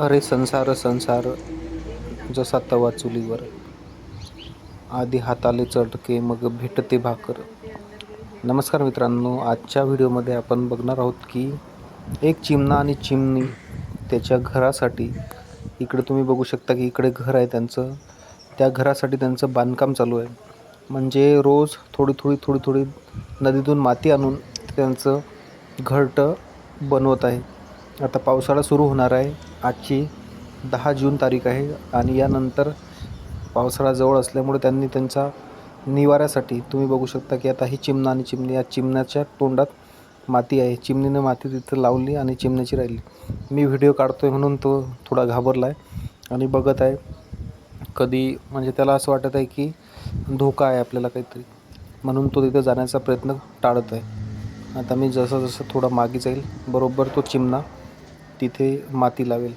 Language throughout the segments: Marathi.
अरे संसार संसार जसा तवा चुलीवर. आधी हाताले चटके मग भेटते भाकर. नमस्कार मित्रांनो आजच्या व्हिडिओमध्ये आपण बघणार आहोत की एक चिमणा आणि चिमणी त्याच्या घरासाठी. इकडे तुम्ही बघू शकता की इकडे घर आहे त्यांचं. त्या घरासाठी त्यांचं बांधकाम चालू आहे. म्हणजे रोज थोडी थोडी थोडी थोडी नदीतून माती आणून त्यांचं घरटं बनवत आहे. आता पावसाळा सुरू होणार आहे. आजची दहा जून तारीख आहे आणि यानंतर पावसाळा जवळ असल्यामुळे त्यांनी त्यांचा निवाऱ्यासाठी तुम्ही बघू शकता की आता ही चिमणा आणि चिमणी या चिमण्याच्या तोंडात माती आहे. चिमणीने माती तिथं लावली आणि चिमण्याची राहिली. मी व्हिडिओ काढतो आहे म्हणून तो थोडा घाबरला आहे आणि बघत आहे. कधी म्हणजे त्याला असं वाटत आहे की धोका आहे आपल्याला काहीतरी. म्हणून तो तिथं जाण्याचा प्रयत्न टाळत आहे. आता मी जसं जसं थोडा मागे जाईल बरोबर तो चिमणा तिथे माती लावेल.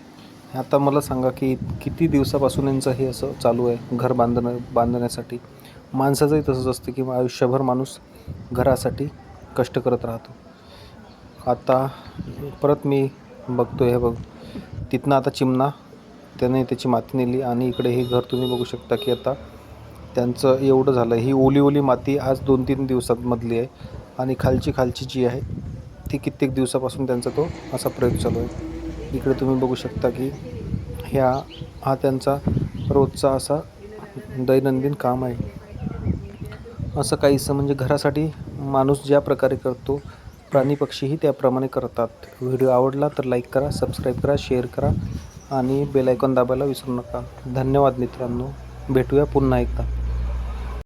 आता मला सांगा की किती दिवसापासून यांचं हे असं चालू आहे घर बांधणं बांधण्यासाठी? माणसाचंही तसंच असतं की आयुष्यभर माणूस घरासाठी कष्ट करत राहतो. आता परत मी बघतो हे बघ. तिथनं आता चिमणा त्याने त्याची माती नेली आणि इकडे हे घर तुम्ही बघू शकता की आता त्यांचं एवढं झालं. ही ओली ओली माती आज दोन तीन दिवसांमधली आहे आणि खालची खालची जी आहे ती कित्येक दिवसापासून त्यांचा तो असा प्रयोग चालू आहे. इकडे तुम्ही बघू शकता की ह्या हा त्यांचा रोजचा असा दैनंदिन काम आहे. असं काहीसं म्हणजे घरासाठी माणूस ज्या प्रकारे करतो प्राणी पक्षीही त्याप्रमाणे करतात. व्हिडिओ आवडला तर लाईक करा सबस्क्राईब करा शेअर करा आणि बेल आयकॉन दाबायला विसरू नका. धन्यवाद मित्रांनो. भेटूया पुन्हा एकदा.